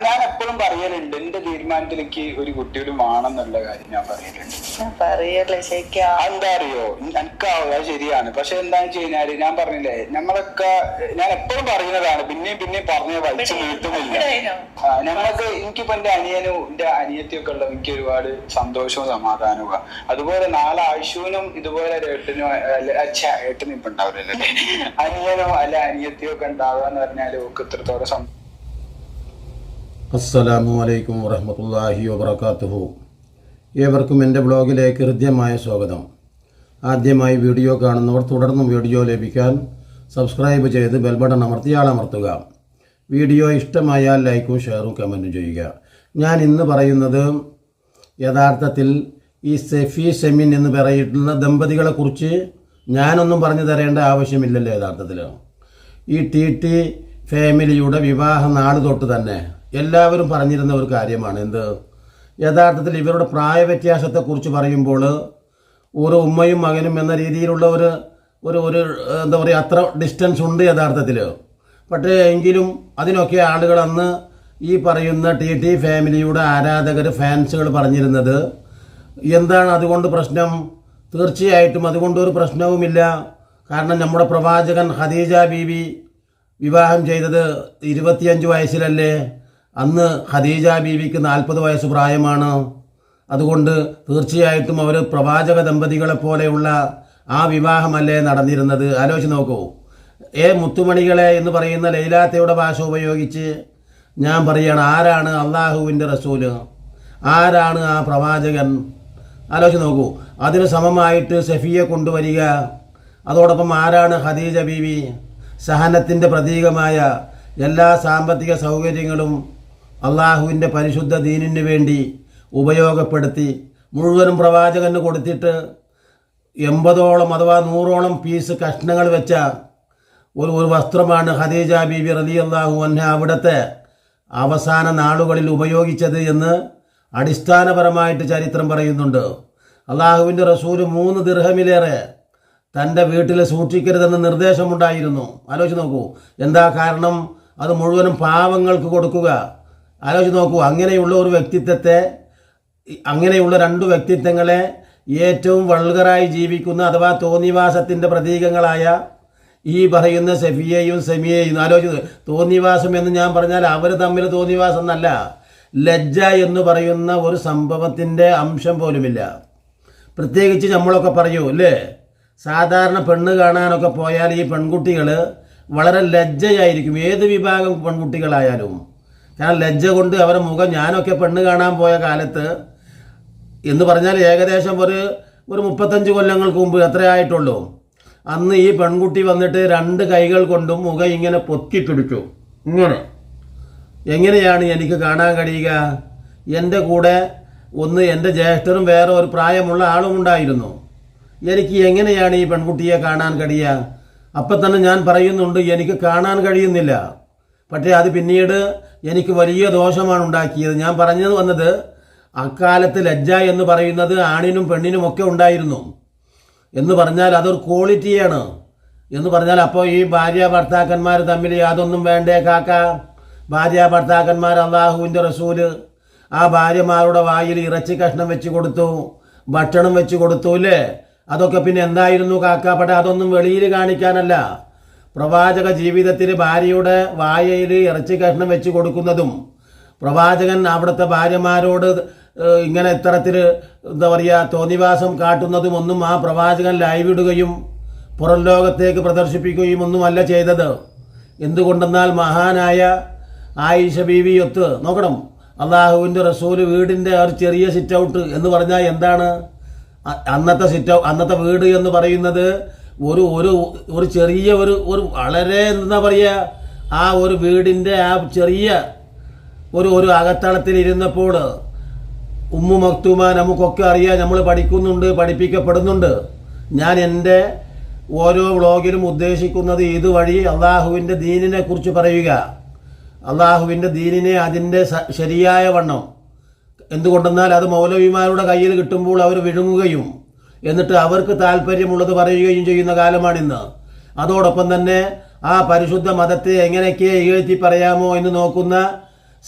ഞാൻ എപ്പോഴും പറയലുണ്ട് എന്റെ തീരുമാനത്തിൽ എനിക്ക് ഒരു കുട്ടിയോട് വേണമെന്നുള്ള കാര്യം ഞാൻ പറയലുണ്ട്. പറയല്ലേ ശരിക്കാ എന്താ അറിയോ? എനിക്കാവും അത് ശരിയാണ്. പക്ഷെ എന്താന്ന് വെച്ച് കഴിഞ്ഞാൽ ഞാൻ പറഞ്ഞില്ലേ ഞങ്ങളൊക്കെ ഞാൻ എപ്പോഴും പറയുന്നതാണ് പിന്നെയും പിന്നെയും പറഞ്ഞ വലിച്ചു നീട്ടുന്നില്ല ഞങ്ങൾക്ക് എനിക്കിപ്പോ എന്റെ അനിയനും എന്റെ അനിയത്തിയൊക്കെ ഉള്ള എനിക്ക് ഒരുപാട് സന്തോഷവും സമാധാനവും അതുപോലെ നാളെ ആയുഷൂനും ഇതുപോലെ ഏട്ടനും ഏട്ടനും ഇപ്പൊ ഉണ്ടാവില്ലല്ലേ അനിയനോ അല്ല അനിയത്തിയോ ഒക്കെ ഉണ്ടാവുക എന്ന് പറഞ്ഞാൽ ഒക്കെ ഇത്രത്തോളം അസ്സലാമു അലൈക്കും വറഹമത്തല്ലാഹി വബർക്കാത്തുഹു ഏവർക്കും എന്റെ ബ്ലോഗിലേക്ക് ഹൃദ്യമായ സ്വാഗതം. ആദ്യമായി വീഡിയോ കാണുന്നവർ തുടർന്നും വീഡിയോ ലഭിക്കാൻ സബ്സ്ക്രൈബ് ചെയ്ത് ബെൽബട്ടൺ അമർത്തി ആളമർത്തുക. വീഡിയോ ഇഷ്ടമായാൽ ലൈക്കും ഷെയറും കമന്റും ചെയ്യുക. ഞാൻ ഇന്ന് പറയുന്നത് യഥാർത്ഥത്തിൽ ഈ സെഫി സെമിൻ എന്ന് പറയുന്ന ദമ്പതികളെക്കുറിച്ച് ഞാനൊന്നും പറഞ്ഞു തരേണ്ട ആവശ്യമില്ലല്ലോ യഥാർത്ഥത്തിൽ ഈ ടി ടി ഫാമിലിയുടെ വിവാഹ നാട് തൊട്ട് തന്നെ. എല്ലാവരും പറഞ്ഞിരുന്ന ഒരു കാര്യമാണ്. എന്ത്? യഥാർത്ഥത്തിൽ ഇവരുടെ പ്രായ വ്യത്യാസത്തെക്കുറിച്ച് പറയുമ്പോൾ ഒരു ഉമ്മയും മകനും എന്ന രീതിയിലുള്ള ഒരു ഒരു ഒരു എന്താ പറയുക അത്ര ഡിസ്റ്റൻസ് ഉണ്ട് യഥാർത്ഥത്തിൽ. പക്ഷേ എങ്കിലും അതിനൊക്കെ ആളുകൾ അന്ന് ഈ പറയുന്ന ടി ടി ഫാമിലിയുടെ ആരാധകർ ഫാൻസുകൾ പറഞ്ഞിരുന്നത് എന്താണ് അതുകൊണ്ട് പ്രശ്നം? തീർച്ചയായിട്ടും അതുകൊണ്ടൊരു പ്രശ്നവുമില്ല. കാരണം നമ്മുടെ പ്രവാചകൻ ഖദീജ ബീവി വിവാഹം ചെയ്തത് ഇരുപത്തിയഞ്ച് വയസ്സിലല്ലേ? അന്ന് ഖദീജ ബീവിക്ക് നാൽപ്പത് വയസ്സ് പ്രായമാണ്. അതുകൊണ്ട് തീർച്ചയായിട്ടും അവർ പ്രവാചക ദമ്പതികളെ പോലെയുള്ള ആ വിവാഹമല്ലേ നടന്നിരുന്നത്. ആലോചിച്ച് നോക്കൂ. ഏ മുത്തുമണികളെ എന്ന് പറയുന്ന ലൈലാത്തയുടെ ഭാഷ ഉപയോഗിച്ച് ഞാൻ പറയുകയാണ് ആരാണ് അള്ളാഹുവിന്റെ റസൂൽ? ആരാണ് ആ പ്രവാചകൻ? ആലോചിച്ച് നോക്കൂ. അതിന് സമമായിട്ട് സഫിയെ കൊണ്ടുവരിക അതോടൊപ്പം ആരാണ് ഖദീജ ബീവി? സഹനത്തിന്റെ പ്രതീകമായ എല്ലാ സാമ്പത്തിക സൗകര്യങ്ങളും അള്ളാഹുവിന്റെ പരിശുദ്ധ ദീനിന് വേണ്ടി ഉപയോഗപ്പെടുത്തി മുഴുവനും പ്രവാചകന് കൊടുത്തിട്ട് എൺപതോളം അഥവാ നൂറോളം പീസ് കഷ്ണങ്ങൾ വെച്ച ഒരു ഒരു വസ്ത്രമാണ് ഖദീജ ബീബി റലി അള്ളാഹു അന്ന അവിടുത്തെ അവസാന നാളുകളിൽ ഉപയോഗിച്ചത് എന്ന് അടിസ്ഥാനപരമായിട്ട് ചരിത്രം പറയുന്നുണ്ട്. അള്ളാഹുവിന്റെ റസൂൽ മൂന്ന് ദിർഹമിലേറെ തന്റെ വീട്ടിൽ സൂക്ഷിക്കരുതെന്ന് നിർദ്ദേശമുണ്ടായിരുന്നു. ആലോചിച്ച് നോക്കൂ. എന്താ കാരണം? അത് മുഴുവനും പാവങ്ങൾക്ക് കൊടുക്കുക. ആലോചിച്ച് നോക്കൂ അങ്ങനെയുള്ള ഒരു വ്യക്തിത്വത്തെ അങ്ങനെയുള്ള രണ്ട് വ്യക്തിത്വങ്ങളെ ഏറ്റവും വൾഗറായി ജീവിക്കുന്ന അഥവാ തോന്നിവാസത്തിന്റെ പ്രതീകങ്ങളായ ഈ പറയുന്ന സെഫിയെയും സെമിയെയും ആലോചിച്ച് തോന്നിവാസം എന്ന് ഞാൻ പറഞ്ഞാൽ അവർ തമ്മിൽ തോന്നിവാസം എന്നല്ല. ലജ്ജ എന്ന് പറയുന്ന ഒരു സംഭവത്തിന്റെ അംശം പോലുമില്ല. പ്രത്യേകിച്ച് നമ്മളൊക്കെ പറയൂ അല്ലേ? സാധാരണ പെണ്ണ് കാണാനൊക്കെ പോയാൽ ഈ പെൺകുട്ടികൾ വളരെ ലജ്ജയായിരിക്കും. ഏത് വിഭാഗം പെൺകുട്ടികളായാലും. കാരണം ലജ്ജ കൊണ്ട് അവരുടെ മുഖം ഞാനൊക്കെ പെണ്ണ് കാണാൻ പോയ കാലത്ത് എന്ന് പറഞ്ഞാൽ ഏകദേശം ഒരു ഒരു മുപ്പത്തഞ്ച് കൊല്ലങ്ങൾക്ക് മുമ്പ് എത്രയായിട്ടുള്ളൂ അന്ന് ഈ പെൺകുട്ടി വന്നിട്ട് രണ്ട് കൈകൾ കൊണ്ടും മുഖം ഇങ്ങനെ പൊത്തി പിടിച്ചു. ഇങ്ങനെ. എങ്ങനെയാണ് എനിക്ക് കാണാൻ കഴിയുക? എന്റെ കൂടെ ഒന്ന് എന്റെ ജ്യേഷ്ഠനും വേറെ ഒരു പ്രായമുള്ള ആളും ഉണ്ടായിരുന്നു. എനിക്ക് എങ്ങനെയാണ് ഈ പെൺകുട്ടിയെ കാണാൻ കഴിയുക? അപ്പം തന്നെ ഞാൻ പറയുന്നുണ്ട് എനിക്ക് കാണാൻ കഴിയുന്നില്ല. പക്ഷേ അത് പിന്നീട് എനിക്ക് വലിയ ദോഷമാണ് ഉണ്ടാക്കിയത്. ഞാൻ പറഞ്ഞത് വന്നത് അക്കാലത്ത് ലജ്ജ എന്ന് പറയുന്നത് ആണിനും പെണ്ണിനും ഒക്കെ ഉണ്ടായിരുന്നു. എന്ന് പറഞ്ഞാൽ അതൊരു ക്വാളിറ്റിയാണ്. എന്ന് പറഞ്ഞാൽ അപ്പോൾ ഈ ഭാര്യ ഭർത്താക്കന്മാർ തമ്മിൽ യാതൊന്നും വേണ്ടേ കാക്ക? ഭാര്യ ഭർത്താക്കന്മാർ അള്ളാഹുവിന്റെ റസൂൽ ആ ഭാര്യമാരുടെ വായിൽ ഇറച്ചി കഷ്ണം വെച്ച് കൊടുത്തു ഭക്ഷണം വെച്ച് കൊടുത്തു അല്ലേ? അതൊക്കെ പിന്നെ എന്തായിരുന്നു കാക്ക? പക്ഷേ അതൊന്നും വെളിയിൽ കാണിക്കാനല്ല. പ്രവാചക ജീവിതത്തിൽ ഭാര്യയുടെ വായയിൽ ഇറച്ചി കഷ്ണം വെച്ച് കൊടുക്കുന്നതും പ്രവാചകൻ അവിടുത്തെ ഭാര്യമാരോട് ഇങ്ങനെ ഇത്തരത്തിൽ എന്താ പറയുക തോന്നിവാസം കാട്ടുന്നതും ഒന്നും ആ പ്രവാചകൻ ലൈവ് ഇടുകയും പുറം ലോകത്തേക്ക് പ്രദർശിപ്പിക്കുകയും ഒന്നുമല്ല ചെയ്തത്. എന്തുകൊണ്ടെന്നാൽ മഹാനായ ആയിഷ ബീവിയൊത്ത് നോക്കണം അള്ളാഹുവിന്റെ റസൂൽ വീടിന്റെ ഒരു ചെറിയ സിറ്റ് ഔട്ട് എന്ന് പറഞ്ഞാൽ എന്താണ്? അന്നത്തെ സിറ്റ് അന്നത്തെ വീട് എന്ന് പറയുന്നത് ഒരു ഒരു ഒരു ചെറിയ ഒരു ഒരു വളരെ എന്താ പറയുക ആ ഒരു വീടിന്റെ ആ ചെറിയ ഒരു ഒരു അകത്തളത്തിൽ ഇരുന്നപ്പോൾ ഉമ്മു മക്തൂമ നമുക്കൊക്കെ അറിയാം നമ്മൾ പഠിക്കുന്നുണ്ട് പഠിപ്പിക്കപ്പെടുന്നുണ്ട്. ഞാൻ എന്റെ ഓരോ വ്ളോഗിലും ഉദ്ദേശിക്കുന്നത് ഇതുവഴി അള്ളാഹുവിന്റെ ദീനിനെ കുറിച്ച് പറയുക. അള്ളാഹുവിന്റെ ദീനിനെ അതിന്റെ ശരിയായ വണ്ണം. എന്തുകൊണ്ടെന്നാൽ അത് മൗലവിമാരുടെ കയ്യിൽ കിട്ടുമ്പോൾ അവർ വിഴുങ്ങുകയും എന്നിട്ട് അവർക്ക് താല്പര്യമുള്ളത് പറയുകയും ചെയ്യുന്ന കാലമാണിന്ന്. അതോടൊപ്പം തന്നെ ആ പരിശുദ്ധ മതത്തെ എങ്ങനെയൊക്കെ ഈഴ്ത്തി പറയാമോ എന്ന് നോക്കുന്ന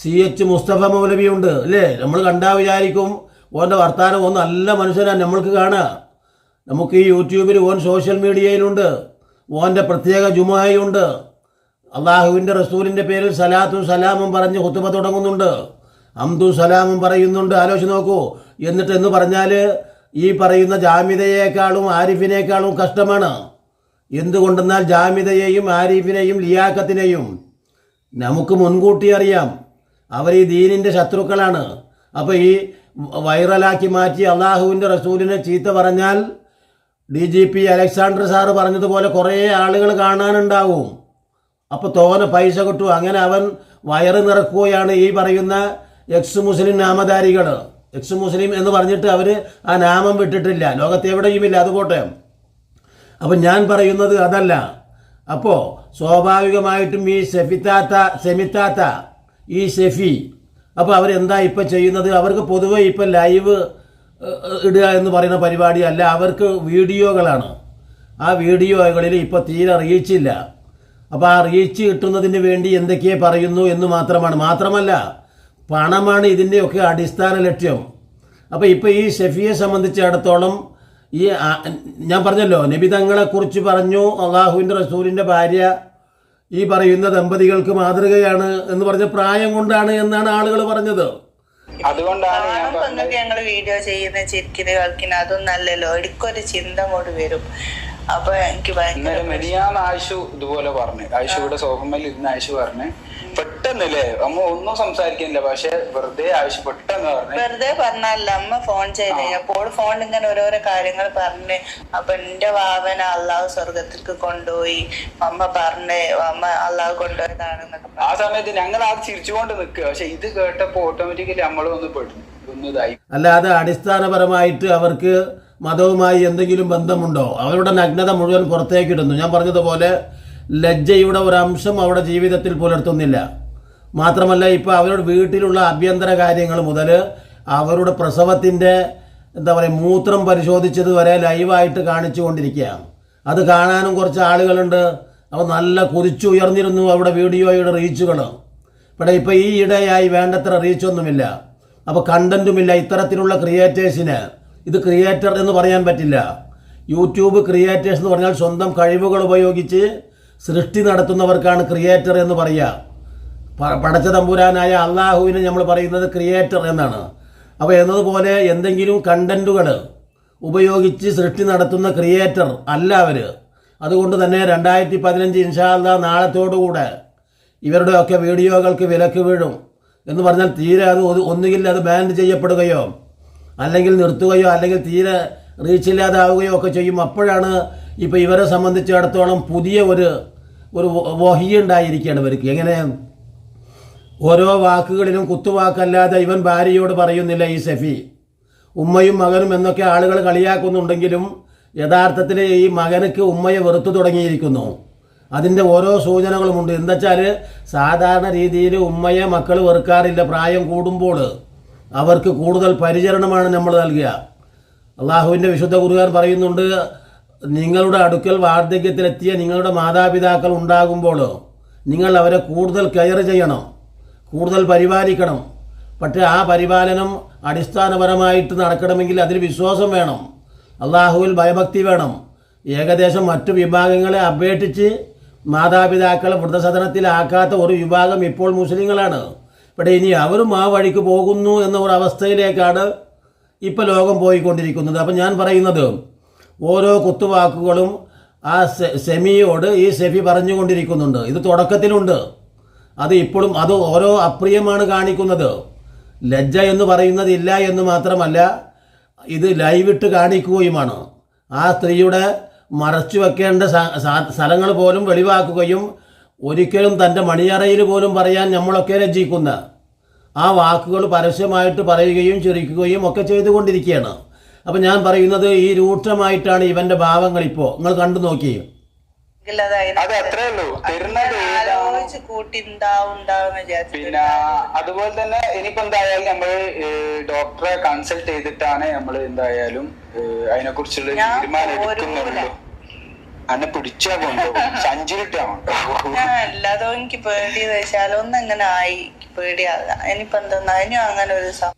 സി എച്ച് മുസ്തഫ മൗലവിയുണ്ട് അല്ലേ? നമ്മൾ കണ്ടാ വിചാരിക്കും ഓന്റെ വർത്താനം ഓൻ നല്ല മനുഷ്യനാണ് നമ്മൾക്ക് കാണുക നമുക്ക് ഈ യൂട്യൂബിൽ ഓൻ സോഷ്യൽ മീഡിയയിലുണ്ട് ഓന്റെ പ്രത്യേക ജുമായുണ്ട്. അള്ളാഹുവിന്റെ റസൂലിന്റെ പേരിൽ സലാത്തും സലാമും പറഞ്ഞ് കുത്തുബ തുടങ്ങുന്നുണ്ട്. അംദും സലാമും പറയുന്നുണ്ട് ആലോചിച്ച് നോക്കൂ. എന്നിട്ട് എന്ന് പറഞ്ഞാൽ ഈ പറയുന്ന ജാമിതയേക്കാളും ആരിഫിനേക്കാളും കഷ്ടമാണ്. എന്തുകൊണ്ടെന്നാൽ ജാമിതയെയും ആരിഫിനെയും ലിയാക്കത്തിനെയും നമുക്ക് മുൻകൂട്ടി അറിയാം. അവർ ഈ ദീനിന്റെ ശത്രുക്കളാണ്. അപ്പോൾ ഈ വൈറലാക്കി മാറ്റി അള്ളാഹുവിന്റെ റസൂലിനെ ചീത്ത പറഞ്ഞാൽ D G P Alexander sir പറഞ്ഞതുപോലെ കുറേ ആളുകൾ കാണാനുണ്ടാവും. അപ്പോൾ തോനെ പൈസ കിട്ടും. അങ്ങനെ അവൻ വയറ് നിറക്കുകയാണ് ഈ പറയുന്ന എക്സ് മുസ്ലിം നാമധാരികൾ എക്സ് മുസ്ലിം എന്ന് പറഞ്ഞിട്ട് അവർ ആ നാമം വിട്ടിട്ടില്ല. ലോകത്ത് എവിടെയുമില്ല അത് പോട്ടെ. അപ്പം ഞാൻ പറയുന്നത് അതല്ല. അപ്പോൾ സ്വാഭാവികമായിട്ടും ഈ സെഫിത്താത്ത സെമിത്താത്ത ഈ സെഫി അപ്പോൾ അവരെന്താ ഇപ്പം ചെയ്യുന്നത്? അവർക്ക് പൊതുവെ ഇപ്പം ലൈവ് ഇടുക എന്ന് പറയുന്ന പരിപാടി അല്ല അവർക്ക് വീഡിയോകളാണ്. ആ വീഡിയോകളിൽ ഇപ്പോൾ തീരെ റീച്ചില്ല അപ്പോൾ ആ റീച്ച് കിട്ടുന്നതിന് വേണ്ടി എന്തൊക്കെ പറയുന്നു എന്ന് മാത്രമാണ്. മാത്രമല്ല പണമാണ് ഇതിന്റെയൊക്കെ അടിസ്ഥാന ലക്ഷ്യം. അപ്പോൾ ഇപ്പോൾ ഈ ഷെഫിയെ സംബന്ധിച്ചിടത്തോളം ഈ ഞാൻ പറഞ്ഞല്ലോ നബി തങ്ങളെക്കുറിച്ച് പറഞ്ഞു അള്ളാഹുവിന്റെ റസൂലിന്റെ ഭാര്യ ഈ പറയുന്ന ദമ്പതികൾക്ക് മാതൃകയാണ് എന്ന് പറഞ്ഞ പ്രായം കൊണ്ടാണ് എന്നാണ് ആളുകൾ പറഞ്ഞത്. അതുകൊണ്ടാണ് ഞാൻ പറഞ്ഞത്. നിങ്ങൾക്ക് ഞങ്ങൾ വീഡിയോ ചെയ്യുന്ന ചിരിക്കുന്ന കളിക്കുന്ന അതൊന്നല്ലല്ലോ ഇടയ്ക്കൊരു ചിന്ത കൊണ്ട് വരും. അപ്പൊ എനിക്ക് ഭയങ്കര മെനിയാന്ന് ആയിഷു ഇതുപോലെ പറഞ്ഞു. ആയിഷുവിടെ സോഫമ്മയിൽ ഇരുന്ന് ആയിഷു പറഞ്ഞു പെട്ടെന്നല്ലേ? അമ്മ ഒന്നും സംസാരിക്കുന്നില്ല. പക്ഷെ വെറുതെ ആവശ്യം പെട്ടെന്ന് പറഞ്ഞു വെറുതെ പറഞ്ഞല്ല. അമ്മ ഫോൺ ചെയ്ത്. അപ്പോൾ ഫോൺ ഇങ്ങനെ ഓരോരോ കാര്യങ്ങൾ പറഞ്ഞ്. അപ്പൊ എന്റെ വാവന അള്ളാഹു സ്വർഗത്തിലേക്ക് കൊണ്ടുപോയി. അമ്മ പറഞ്ഞ് അമ്മ അള്ളാഹു കൊണ്ടുപോയതാണെന്നൊക്കെ ആ സമയത്ത് ഞങ്ങൾ ആ ചിരിച്ചുകൊണ്ട് നിൽക്കുക. പക്ഷെ ഇത് കേട്ടപ്പോ ഓട്ടോമാറ്റിക്കലി നമ്മൾ ഒന്ന് ഇതായി. അല്ലാതെ അടിസ്ഥാനപരമായിട്ട് അവർക്ക് മതവുമായി എന്തെങ്കിലും ബന്ധമുണ്ടോ? അവരുടെ നഗ്നത മുഴുവൻ പുറത്തേക്കിടുന്നു. ഞാൻ പറഞ്ഞതുപോലെ ലജ്ജയുടെ ഒരു അംശം അവരുടെ ജീവിതത്തിൽ പുലർത്തുന്നില്ല. മാത്രമല്ല ഇപ്പോൾ അവരുടെ വീട്ടിലുള്ള ആഭ്യന്തര കാര്യങ്ങൾ മുതൽ അവരുടെ പ്രസവത്തിന്റെ എന്താ പറയുക മൂത്രം പരിശോധിച്ചത് വരെ ലൈവായിട്ട് കാണിച്ചു കൊണ്ടിരിക്കുകയാണ് അത് കാണാനും കുറച്ച് ആളുകളുണ്ട്. അപ്പോൾ നല്ല കുതിച്ചുയർന്നിരുന്നു അവിടെ വീഡിയോയുടെ റീച്ചുകൾ ഇവിടെ ഇപ്പോൾ ഈ ഇടയായി വേണ്ടത്ര റീച്ചൊന്നുമില്ല. അപ്പോൾ കണ്ടന്റുമില്ല ഇത്തരത്തിലുള്ള ക്രിയേറ്റേഴ്സിന്. ഇത് ക്രിയേറ്റർ എന്ന് പറയാൻ പറ്റില്ല. യൂട്യൂബ് ക്രിയേറ്റേഴ്സ് എന്ന് പറഞ്ഞാൽ സ്വന്തം കഴിവുകൾ ഉപയോഗിച്ച് സൃഷ്ടി നടത്തുന്നവർക്കാണ് ക്രിയേറ്റർ എന്ന് പറയുക. പടച്ച തമ്പുരാനായ അള്ളാഹുവിനെ നമ്മൾ പറയുന്നത് ക്രിയേറ്റർ എന്നാണ്. അപ്പോൾ എന്നതുപോലെ എന്തെങ്കിലും കണ്ടന്റുകൾ ഉപയോഗിച്ച് സൃഷ്ടി നടത്തുന്ന ക്രിയേറ്റർ അല്ല അവർ അതുകൊണ്ട് തന്നെ രണ്ടായിരത്തി പതിനഞ്ച് ഇൻഷാല്ല നാളത്തോടുകൂടെ ഇവരുടെയൊക്കെ വീഡിയോകൾക്ക് വിലക്ക് വീഴും. എന്ന് പറഞ്ഞാൽ തീരെ അത് ഒന്നുകിൽ അത് ബാൻ ചെയ്യപ്പെടുകയോ അല്ലെങ്കിൽ നിർത്തുകയോ അല്ലെങ്കിൽ തീരെ റീച്ചില്ലാതാവുകയോ ഒക്കെ ചെയ്യും. അപ്പോഴാണ് ഇപ്പോൾ ഇവരെ സംബന്ധിച്ചിടത്തോളം പുതിയ ഒരു ഒരു വഹിയ ഉണ്ടായിരിക്കുകയാണ് ഇവർക്ക്. എങ്ങനെ? ഓരോ വാക്കുകളിലും കുത്തുവാക്കല്ലാതെ ഇവൻ ഭാര്യയോട് പറയുന്നില്ല ഈ സെഫി. ഉമ്മയും മകനും എന്നൊക്കെ ആളുകൾ കളിയാക്കുന്നുണ്ടെങ്കിലും യഥാർത്ഥത്തിൽ ഈ മകനക്ക് ഉമ്മയെ വെറുത്തു തുടങ്ങിയിരിക്കുന്നു. അതിന്റെ ഓരോ സൂചനകളുമുണ്ട് എന്താച്ചാൽ സാധാരണ രീതിയിൽ ഉമ്മയെ മക്കൾ വെറുക്കാറില്ല. പ്രായം കൂടുമ്പോൾ അവർക്ക് കൂടുതൽ പരിചരണമാണ് നമ്മൾ നൽകുക. അള്ളാഹുവിന്റെ വിശുദ്ധ കുറുകാർ പറയുന്നുണ്ട് നിങ്ങളുടെ അടുക്കൽ വാർദ്ധക്യത്തിലെത്തിയ നിങ്ങളുടെ മാതാപിതാക്കൾ ഉണ്ടാകുമ്പോൾ നിങ്ങൾ അവരെ കൂടുതൽ കെയർ ചെയ്യണം കൂടുതൽ പരിപാലിക്കണം. പക്ഷേ ആ പരിപാലനം അടിസ്ഥാനപരമായിട്ട് നടക്കണമെങ്കിൽ അതിൽ വിശ്വാസം വേണം അള്ളാഹുവിൽ ഭയഭക്തി വേണം. ഏകദേശം മറ്റു വിഭാഗങ്ങളെ അപേക്ഷിച്ച് മാതാപിതാക്കളെ വൃദ്ധസദനത്തിലാക്കാത്ത ഒരു വിഭാഗം ഇപ്പോൾ മുസ്ലിങ്ങളാണ്. ഇവിടെ ഇനി അവരും ആ വഴിക്ക് പോകുന്നു എന്ന ഒരു അവസ്ഥയിലേക്കാണ് ഇപ്പോൾ ലോകം പോയിക്കൊണ്ടിരിക്കുന്നത്. അപ്പം ഞാൻ പറയുന്നത് ഓരോ കുത്തുവാക്കുകളും ആ സെമിയോട് ഈ സെഫി പറഞ്ഞുകൊണ്ടിരിക്കുന്നുണ്ട്. ഇത് തുടക്കത്തിലുണ്ട്. അത് ഇപ്പോഴും അത് ഓരോ അപ്രിയമാണ് കാണിക്കുന്നത്. ലജ്ജ എന്ന് പറയുന്നതില്ല എന്ന് മാത്രമല്ല ഇത് ലൈവിട്ട് കാണിക്കുകയുമാണ്. ആ സ്ത്രീയുടെ മറച്ചു വെക്കേണ്ട സ്ഥലങ്ങൾ പോലും വെളിവാക്കുകയും ഒരിക്കലും തന്റെ മണിയറയിൽ പോലും പറയാൻ നമ്മളൊക്കെ ലജ്ജിക്കുന്ന ആ വാക്കുകൾ പരസ്യമായിട്ട് പറയുകയും ചിരിക്കുകയും ഒക്കെ ചെയ്തുകൊണ്ടിരിക്കുകയാണ്. അപ്പം ഞാൻ പറയുന്നത് ഈ രൂക്ഷമായിട്ടാണ് ഇവന്റെ ഭാവങ്ങൾ ഇപ്പോ. നിങ്ങൾ കണ്ടു നോക്കി പിന്നെ അതുപോലെ തന്നെ ഇനിയിപ്പോ എന്തായാലും നമ്മൾ ഡോക്ടറെ കൺസൾട്ട് ചെയ്തിട്ടാണ് നമ്മൾ എന്തായാലും അതിനെ കുറിച്ചുള്ള തീരുമാനം. എടുക്കുന്നുള്ളൂ. അന്നെ പിടിച്ചാ കൊണ്ടുപോകും. ഞാൻ അല്ലാതെ എനിക്ക് വെച്ചാൽ ആയി പേടിയാ. ഇനിയിപ്പോ എന്താ ഇനിയും അങ്ങനെ ഒരു സം-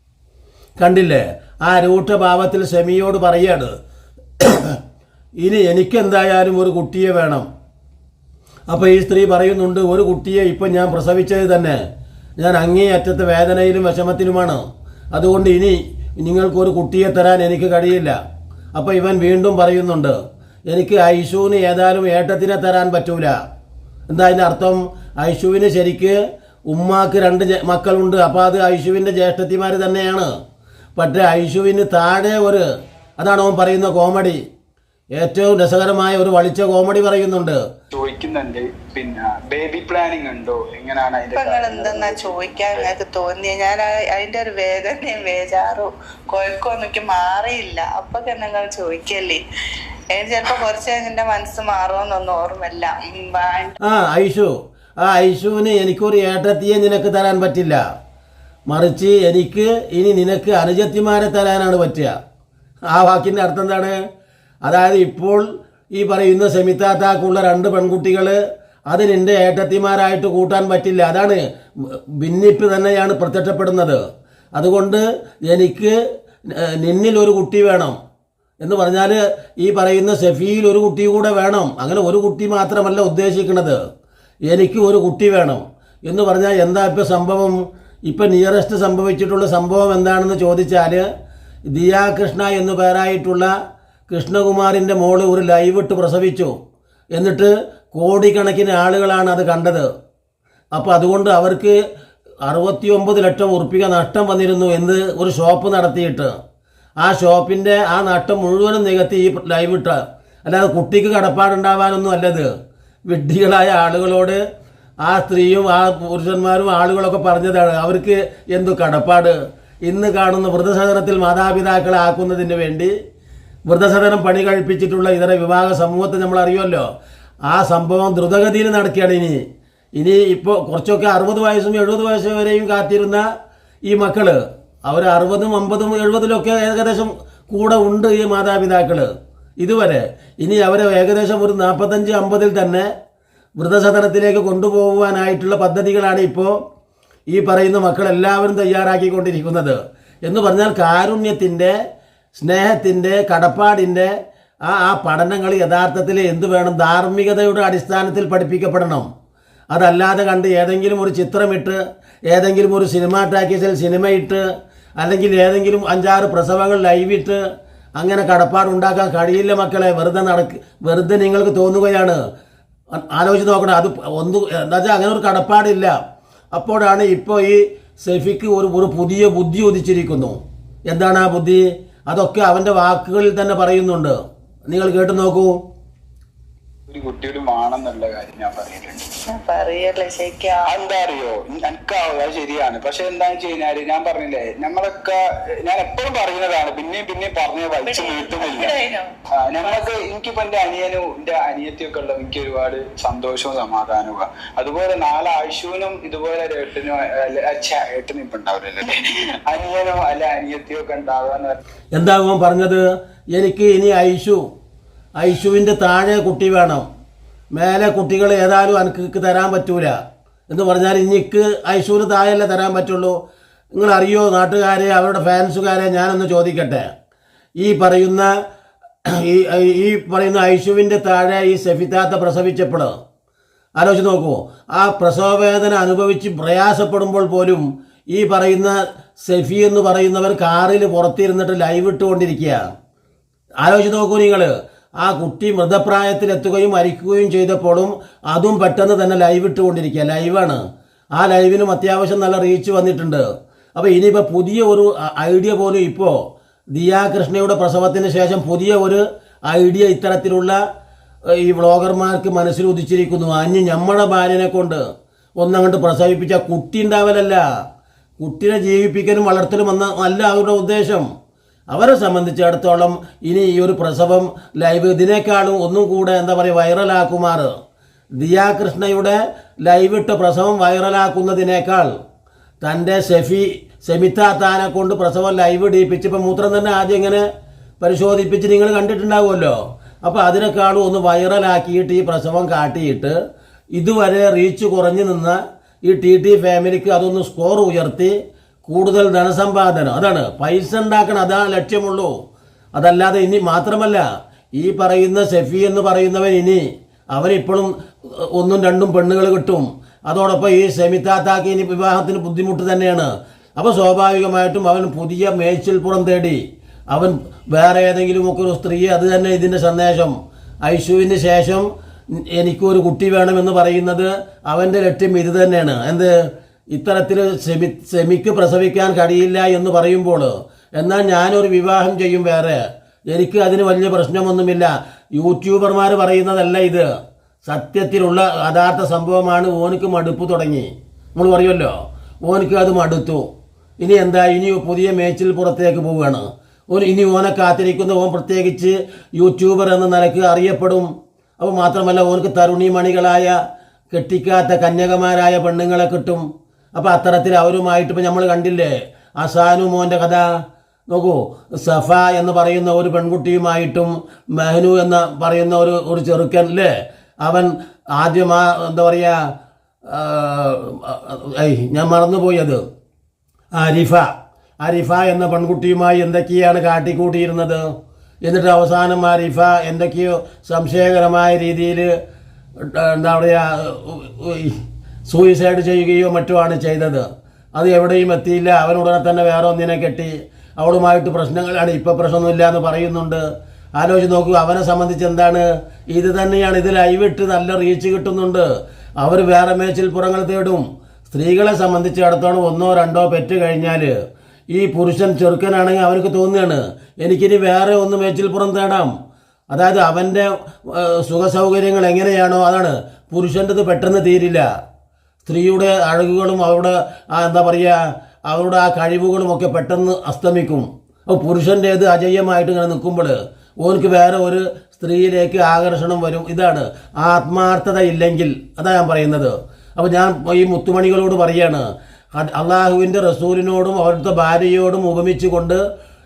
കണ്ടില്ലേ? ആ രൂക്ഷഭാവത്തിൽ ഷെമിയോട് പറയാണ് ഇനി എനിക്കെന്തായാലും ഒരു കുട്ടിയെ വേണം. അപ്പോൾ ഈ സ്ത്രീ പറയുന്നുണ്ട് ഒരു കുട്ടിയെ ഇപ്പം ഞാൻ പ്രസവിച്ചത് തന്നെ. ഞാൻ അങ്ങേയറ്റത്തെ വേദനയിലും വിഷമത്തിലുമാണ്. അതുകൊണ്ട് ഇനി നിങ്ങൾക്കൊരു കുട്ടിയെ തരാൻ എനിക്ക് കഴിയില്ല. അപ്പോൾ ഇവൻ വീണ്ടും പറയുന്നുണ്ട് എനിക്ക് ഐഷുവിന് ഏതായാലും ഏട്ടത്തിനെ തരാൻ പറ്റൂല. എന്താ അതിന്റെ അർത്ഥം? ഐഷുവിന് ശരിക്ക് ഉമ്മാക്ക് രണ്ട് മക്കളുണ്ട്. അപ്പോൾ അത് ഐഷുവിന്റെ ജ്യേഷ്ഠത്തിമാർ തന്നെയാണ്. പക്ഷേ ഐഷുവിന് താഴെ ഒരു അതാണ് അവൻ പറയുന്ന കോമഡി. ഏറ്റവും രസകരമായ ഒരു വളിച്ച കോമഡി പറയുന്നുണ്ട്. ചോദിക്കുന്നുണ്ട് പിന്നെ ബേബി പ്ലാനിങ് ഉണ്ടോ? എങ്ങനെയാണ് നിങ്ങൾ എന്തെന്നാ ചോദിക്കാൻ നിങ്ങൾക്ക് തോന്നിയ? ഞാൻ ആ- അതിന്റെ ഒരു വേദനയും വേജാറും കുഴക്കമൊന്നും എനിക്ക് മാറിയില്ല. അപ്പൊ നിങ്ങൾ ചോദിക്കല്ലേ? എനിക്ക് ചിലപ്പോ കുറച്ച് എന്റെ മനസ്സ് മാറുമെന്നൊന്നും ഓർമ്മല്ല ആ ഐഷു ആ ഐഷുവിന് എനിക്കൊരു ഏട്ടത്തിയെ നിനക്ക് തരാൻ പറ്റില്ല. മറിച്ച് എനിക്ക് ഇനി നിനക്ക് അനുജത്തിമാരെ തരാനാണ് പറ്റുക. ആ വാക്കിന്റെ അർത്ഥം എന്താണ്? അതായത് ഇപ്പോൾ ഈ പറയുന്ന സെമിത്താത്താക്കുള്ള രണ്ട് പെൺകുട്ടികൾ അത് നിന്റെ ഏട്ടത്തിമാരായിട്ട് കൂട്ടാൻ പറ്റില്ല. അതാണ് ഭിന്നിപ്പ് തന്നെയാണ് പ്രത്യക്ഷപ്പെടുന്നത്. അതുകൊണ്ട് എനിക്ക് നിന്നിൽ ഒരു കുട്ടി വേണം. എന്ന് പറഞ്ഞാൽ ഈ പറയുന്ന സെഫിയിൽ ഒരു കുട്ടി കൂടെ വേണം. അങ്ങനെ ഒരു കുട്ടി മാത്രമല്ല ഉദ്ദേശിക്കുന്നത്. എനിക്ക് ഒരു കുട്ടി വേണം. എന്ന് പറഞ്ഞാൽ എന്താ ഇപ്പോൾ സംഭവം? ഇപ്പം നിയറസ്റ്റ് സംഭവിച്ചിട്ടുള്ള സംഭവം എന്താണെന്ന് ചോദിച്ചാൽ ദിയാകൃഷ്ണ എന്നു പേരായിട്ടുള്ള കൃഷ്ണകുമാറിന്റെ മോൾ ഒരു ലൈവ് ഇട്ട് പ്രസവിച്ചു. എന്നിട്ട് കോടിക്കണക്കിന് ആളുകളാണ് അത് കണ്ടത്. അപ്പോൾ അതുകൊണ്ട് അവർക്ക് അറുപത്തി ഒമ്പത് ലക്ഷം ഉറുപ്പിക നഷ്ടം വന്നിരുന്നു എന്ന് ഒരു ഷോപ്പ് നടത്തിയിട്ട്. ആ ഷോപ്പിന്റെ ആ നഷ്ടം മുഴുവനും നികത്തി ഈ ലൈവ് ഇട്ട്. അല്ലാതെ കുട്ടിക്ക് കടപ്പാടുണ്ടാവാനൊന്നും അല്ലത്. വിഡ്ഢികളായ ആളുകളോട് ആ സ്ത്രീയും ആ പുരുഷന്മാരും ആളുകളൊക്കെ പറഞ്ഞതാണ് അവർക്ക് എന്തു കടപ്പാട്? ഇന്ന് കാണുന്ന വൃദ്ധസദനത്തിൽ മാതാപിതാക്കളെ ആക്കുന്നതിന് വേണ്ടി വൃദ്ധസദനം പണി കഴിപ്പിച്ചിട്ടുള്ള ഇതര വിവാഹ സമൂഹത്തെ നമ്മൾ അറിയുമല്ലോ. ആ സംഭവം ദ്രുതഗതിയിൽ നടക്കുകയാണ് ഇനി. ഇനി ഇപ്പോൾ കുറച്ചൊക്കെ അറുപത് വയസ്സും എഴുപത് വയസ്സും വരെയും കാത്തിരുന്ന ഈ മക്കൾ അവർ അറുപതും അമ്പതും എഴുപതിലൊക്കെ ഏകദേശം കൂടെ ഉണ്ട് ഈ മാതാപിതാക്കൾ ഇതുവരെ ഇനി അവരെ ഏകദേശം ഒരു നാൽപ്പത്തഞ്ച് അമ്പതിൽ തന്നെ വൃദ്ധസദനത്തിലേക്ക് കൊണ്ടുപോകുവാനായിട്ടുള്ള പദ്ധതികളാണ് ഇപ്പോൾ ഈ പറയുന്ന മക്കളെല്ലാവരും തയ്യാറാക്കിക്കൊണ്ടിരിക്കുന്നത്. എന്ന് പറഞ്ഞാൽ കാരുണ്യത്തിന്റെ സ്നേഹത്തിന്റെ കടപ്പാടിന്റെ ആ ആ പഠനങ്ങൾ യഥാർത്ഥത്തിൽ എന്ത് വേണം ധാർമ്മികതയുടെ അടിസ്ഥാനത്തിൽ പഠിപ്പിക്കപ്പെടണം. അതല്ലാതെ കണ്ട് ഏതെങ്കിലും ഒരു ചിത്രമിട്ട് ഏതെങ്കിലും ഒരു സിനിമ ടാക്കീസിൽ സിനിമയിട്ട് അല്ലെങ്കിൽ ഏതെങ്കിലും അഞ്ചാറ് പ്രസവങ്ങൾ ലൈവിട്ട് അങ്ങനെ കടപ്പാടുണ്ടാക്കാൻ കഴിയില്ല മക്കളെ. വെറുതെ നടക്ക് വെറുതെ നിങ്ങൾക്ക് തോന്നുകയാണ്. ആലോചിച്ച് നോക്കണം അത് ഒന്ന് എന്താ വെച്ചാൽ അങ്ങനെ ഒരു കടപ്പാടില്ല. അപ്പോഴാണ് ഇപ്പോൾ ഈ സെഫിക്ക് ഒരു ഒരു പുതിയ ബുദ്ധി ഉദിച്ചിരിക്കുന്നു. എന്താണ് ആ ബുദ്ധി? അതൊക്കെ അവന്റെ വാക്കുകളിൽ തന്നെ പറയുന്നുണ്ട്. നിങ്ങൾ കേട്ടു നോക്കൂ. ഒരു കുട്ടിയോട് വേണമെന്നുള്ള കാര്യം ഞാൻ പറയുന്നുണ്ട് ഞാൻ പറയല്ലേ ശരിക്കും എന്താ അറിയോ? എനിക്കാവും അത് ശരിയാണ്. പക്ഷെ എന്താന്ന് വെച്ച് കഴിഞ്ഞാൽ ഞാൻ പറഞ്ഞില്ലേ നമ്മളൊക്കെ ഞാൻ എപ്പോഴും പറയുന്നതാണ് പിന്നെയും പിന്നെയും പറഞ്ഞ വലിച്ചു നീട്ടുന്നില്ല. ഞങ്ങൾക്ക് എനിക്കിപ്പോ എന്റെ അനിയനും എന്റെ അനിയത്തിയൊക്കെ ഉള്ള എനിക്ക് ഒരുപാട് സന്തോഷവും സമാധാനവും അതുപോലെ നാളെ ആയുഷുവിനും ഇതുപോലെ ഒരു ഏട്ടനും ഏട്ടനും ഇപ്പൊ ഉണ്ടാവില്ലല്ലേ അനിയനോ അല്ല അനിയത്തിയോ ഒക്കെ ഉണ്ടാവുക എന്താകും പറഞ്ഞത്? എനിക്ക് ഇനി ഐഷു ഐഷുവിന്റെ താഴെ കുട്ടി വേണം. മേലെ കുട്ടികൾ ഏതായാലും എനിക്ക് തരാൻ പറ്റൂല. എന്ന് പറഞ്ഞാൽ ഇനിക്ക് ഐശുവിന് താഴെയല്ലേ തരാൻ പറ്റുള്ളൂ. നിങ്ങൾ അറിയോ നാട്ടുകാരെ അവരുടെ ഫാൻസുകാരെ ഞാനൊന്ന് ചോദിക്കട്ടെ. ഈ പറയുന്ന ഈ ഈ പറയുന്ന ഐഷുവിന്റെ താഴെ ഈ സെഫിത്താത്ത പ്രസവിച്ചപ്പോൾ ആലോചിച്ച് നോക്കൂ. ആ പ്രസവവേദന അനുഭവിച്ച് പ്രയാസപ്പെടുമ്പോൾ പോലും ഈ പറയുന്ന സെഫി എന്ന് പറയുന്നവർ കാറിൽ പുറത്തിരുന്നിട്ട് ലൈവ് ഇട്ടുകൊണ്ടിരിക്കുക ആലോചിച്ച് നോക്കൂ നിങ്ങൾ. ആ കുട്ടി മൃതപ്രായത്തിലെത്തുകയും മരിക്കുകയും ചെയ്തപ്പോഴും അതും പെട്ടെന്ന് തന്നെ ലൈവ് ഇട്ടുകൊണ്ടിരിക്കുക. ലൈവാണ് ആ ലൈവിനും അത്യാവശ്യം നല്ല റീച്ച് വന്നിട്ടുണ്ട്. അപ്പോൾ ഇനിയിപ്പോൾ പുതിയ ഒരു ഐഡിയ പോലും ഇപ്പോൾ ദിയാ കൃഷ്ണയുടെ പ്രസവത്തിന് ശേഷം പുതിയ ഒരു ഐഡിയ ഇത്തരത്തിലുള്ള ഈ വ്ളോഗർമാർക്ക് മനസ്സിൽ ഉദിച്ചിരിക്കുന്നു. അഞ്ഞ് ഞമ്മടെ ഭാര്യനെ കൊണ്ട് ഒന്നങ്ങോട്ട് പ്രസവിപ്പിച്ച കുട്ടി ഉണ്ടാവലല്ല. കുട്ടിനെ ജീവിപ്പിക്കലും വളർത്തലും എന്ന അല്ല അവരുടെ ഉദ്ദേശം. അവരെ സംബന്ധിച്ചിടത്തോളം ഇനി ഈ ഒരു പ്രസവം ലൈവ് ഇതിനേക്കാളും ഒന്നും കൂടെ എന്താ പറയുക വൈറലാക്കുമാർ. ദിയാകൃഷ്ണയുടെ ലൈവ് ഇട്ട പ്രസവം വൈറലാക്കുന്നതിനേക്കാൾ തന്റെ ഷെഫി സെമിത്താത്താനെ കൊണ്ട് പ്രസവം ലൈവ് ഇടിപ്പിച്ച് ഇപ്പം മൂത്രം തന്നെ ആദ്യം ഇങ്ങനെ പരിശോധിപ്പിച്ച് നിങ്ങൾ കണ്ടിട്ടുണ്ടാവുമല്ലോ. അപ്പോൾ അതിനേക്കാളും ഒന്ന് വൈറലാക്കിയിട്ട് ഈ പ്രസവം കാട്ടിയിട്ട് ഇതുവരെ റീച്ച് കുറഞ്ഞു നിന്ന ഈ ടി ടി ഫാമിലിക്ക് അതൊന്ന് സ്കോർ ഉയർത്തി കൂടുതൽ ധനസമ്പാദനം. അതാണ്. പൈസ ഉണ്ടാക്കണം അതാ ലക്ഷ്യമുള്ളൂ. അതല്ലാതെ ഇനി മാത്രമല്ല ഈ പറയുന്ന സെഫി എന്ന് പറയുന്നവൻ ഇനി അവരിപ്പോഴും ഒന്നും രണ്ടും പെണ്ണുകൾ കിട്ടും. അതോടൊപ്പം ഈ സെമിത്താത്താക്ക് ഇനി വിവാഹത്തിന് ബുദ്ധിമുട്ട് തന്നെയാണ്. അപ്പോൾ സ്വാഭാവികമായിട്ടും അവൻ പുതിയ മേച്ചിൽപ്പുറം തേടി. അവൻ വേറെ ഏതെങ്കിലും ഒക്കെ ഒരു സ്ത്രീ അത് തന്നെ ഇതിന്റെ സന്ദേശം. ഐശുവിന് ശേഷം എനിക്കൊരു കുട്ടി വേണമെന്ന് പറയുന്നത് അവന്റെ ലക്ഷ്യം ഇത് തന്നെയാണ്. എന്ത്? ഇത്തരത്തിൽ സെമി സെമിക്ക് പ്രസവിക്കാൻ കഴിയില്ല എന്ന് പറയുമ്പോൾ എന്നാൽ ഞാനൊരു വിവാഹം ചെയ്യും വേറെ. എനിക്ക് അതിന് വലിയ പ്രശ്നമൊന്നുമില്ല. യൂട്യൂബർമാർ പറയുന്നതല്ല ഇത്. സത്യത്തിലുള്ള യഥാർത്ഥ സംഭവമാണ് ഓനക്ക് മടുപ്പ് തുടങ്ങി. നമ്മൾ പറയുമല്ലോ ഓനക്ക് അത് മടുത്തു. ഇനി എന്താ? ഇനി പുതിയ മേച്ചിൽ പുറത്തേക്ക് പോവുകയാണ്. ഓൻ ഇനി ഓനെ കാത്തിരിക്കുന്ന ഓൻ പ്രത്യേകിച്ച് യൂട്യൂബർ എന്ന നിലയ്ക്ക് അറിയപ്പെടും. അപ്പോൾ മാത്രമല്ല ഓനക്ക് തരുണിമണികളായ കെട്ടിക്കാത്ത കന്യകമാരായ പെണ്ണുങ്ങളെ കിട്ടും. അപ്പോൾ അത്തരത്തിൽ അവരുമായിട്ട് ഇപ്പൊ നമ്മൾ കണ്ടില്ലേ? അസാനു മോന്റെ കഥ. നോക്കൂ സഫ എന്ന് പറയുന്ന ഒരു പെൺകുട്ടിയുമായിട്ടും മെഹനു എന്ന് പറയുന്ന ഒരു ഒരു ചെറുക്കൻ അല്ലേ അവൻ ആദ്യം ആ എന്താ പറയുക ഞാൻ മറന്നുപോയി അത്. അരിഫ അരിഫ എന്ന പെൺകുട്ടിയുമായി എന്തൊക്കെയാണ് കാട്ടിക്കൂട്ടിയിരുന്നത്? എന്നിട്ട് അവസാനം അരിഫ എന്തൊക്കെയോ സംശയകരമായ രീതിയിൽ എന്താ പറയുക സൂയിസൈഡ് ചെയ്യുകയോ മറ്റുമാണ് ചെയ്തത്. അത് എവിടെയും എത്തിയില്ല. അവൻ ഉടനെ തന്നെ വേറെ ഒന്നിനെ കെട്ടി അവളുമായിട്ട് പ്രശ്നങ്ങളാണ്. ഇപ്പം പ്രശ്നമൊന്നുമില്ല എന്ന് പറയുന്നുണ്ട്. ആലോചിച്ച് നോക്കുക അവനെ സംബന്ധിച്ച് എന്താണ്? ഇത് തന്നെയാണ്. ഇത് ഐവിട്ട് നല്ല റീച്ച് കിട്ടുന്നുണ്ട്. അവർ വേറെ മേച്ചിൽ പുറങ്ങൾ തേടും. സ്ത്രീകളെ സംബന്ധിച്ചിടത്തോളം ഒന്നോ രണ്ടോ പെറ്റ് കഴിഞ്ഞാൽ ഈ പുരുഷൻ ചെറുക്കനാണെങ്കിൽ അവർക്ക് തോന്നുകയാണ് എനിക്കിനി വേറെ ഒന്ന് മേച്ചിൽ പുറം തേടാം. അതായത് അവന്റെ സുഖസൗകര്യങ്ങൾ എങ്ങനെയാണോ അതാണ്. പുരുഷന്റെത് പെട്ടെന്ന് തീരില്ല. സ്ത്രീയുടെ അഴകുകളും അവരുടെ എന്താ പറയുക അവരുടെ ആ കഴിവുകളും ഒക്കെ പെട്ടെന്ന് അസ്തമിക്കും. അപ്പോൾ പുരുഷന്റേത് അജയ്യമായിട്ട് ഇങ്ങനെ നിൽക്കുമ്പോൾ ഓർക്ക് വേറെ ഒരു സ്ത്രീയിലേക്ക് ആകർഷണം വരും. ഇതാണ് ആത്മാർത്ഥത ഇല്ലെങ്കിൽ. അതാ ഞാൻ പറയുന്നത്. അപ്പോൾ ഞാൻ ഈ മുത്തുമണികളോട് പറയാണ് അള്ളാഹുവിന്റെ റസൂലിനോടും അവിടുത്തെ ഭാര്യയോടും ഉപമിച്ചുകൊണ്ട്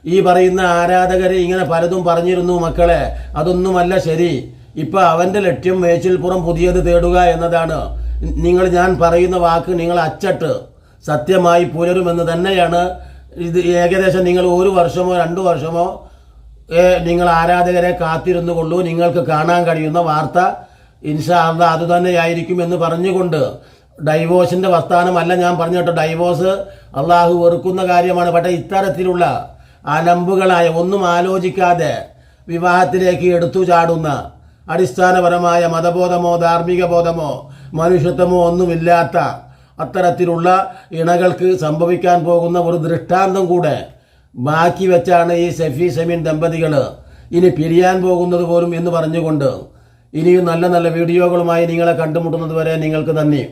ഈ പറയുന്ന ആരാധകരെ ഇങ്ങനെ പലതും പറഞ്ഞിരുന്നു മക്കളെ. അതൊന്നുമല്ല ശരി. ഇപ്പം അവന്റെ ലക്ഷ്യം മേച്ചിൽപ്പുറം പുതിയത് തേടുക എന്നതാണ്. നിങ്ങൾ ഞാൻ പറയുന്ന വാക്ക് നിങ്ങൾ അച്ചട്ട് സത്യമായി പുലരുമെന്ന് തന്നെയാണ്. ഇത് ഏകദേശം നിങ്ങൾ ഒരു വർഷമോ രണ്ട് വർഷമോ നിങ്ങൾ ആരാധകരെ കാത്തിരുന്നു കൊള്ളൂ. നിങ്ങൾക്ക് കാണാൻ കഴിയുന്ന വാർത്ത ഇൻഷാ അല്ല അത് തന്നെയായിരിക്കും എന്ന് പറഞ്ഞുകൊണ്ട് ഡൈവോഴ്സിന്റെ വസ്ഥാനമല്ല ഞാൻ പറഞ്ഞു കേട്ടോ. ഡൈവോഴ്സ് അള്ളാഹു വെറുക്കുന്ന കാര്യമാണ്. പക്ഷേ ഇത്തരത്തിലുള്ള അലമ്പുകളായ ഒന്നും ആലോചിക്കാതെ വിവാഹത്തിലേക്ക് എടുത്തു ചാടുന്ന അടിസ്ഥാനപരമായ മതബോധമോ ധാർമ്മിക ബോധമോ മനുഷ്യത്വമോ ഒന്നുമില്ലാത്ത അത്തരത്തിലുള്ള ഇണകൾക്ക് സംഭവിക്കാൻ പോകുന്ന ഒരു ദൃഷ്ടാന്തം കൂടെ ബാക്കി വെച്ചാണ് ഈ സെഫി സെമിൻ ദമ്പതികൾ ഇനി പിരിയാൻ പോകുന്നത് പോലും എന്ന് പറഞ്ഞുകൊണ്ട് ഇനിയും നല്ല നല്ല വീഡിയോകളുമായി നിങ്ങളെ കണ്ടുമുട്ടുന്നത് വരെ നിങ്ങൾക്ക് നന്ദി.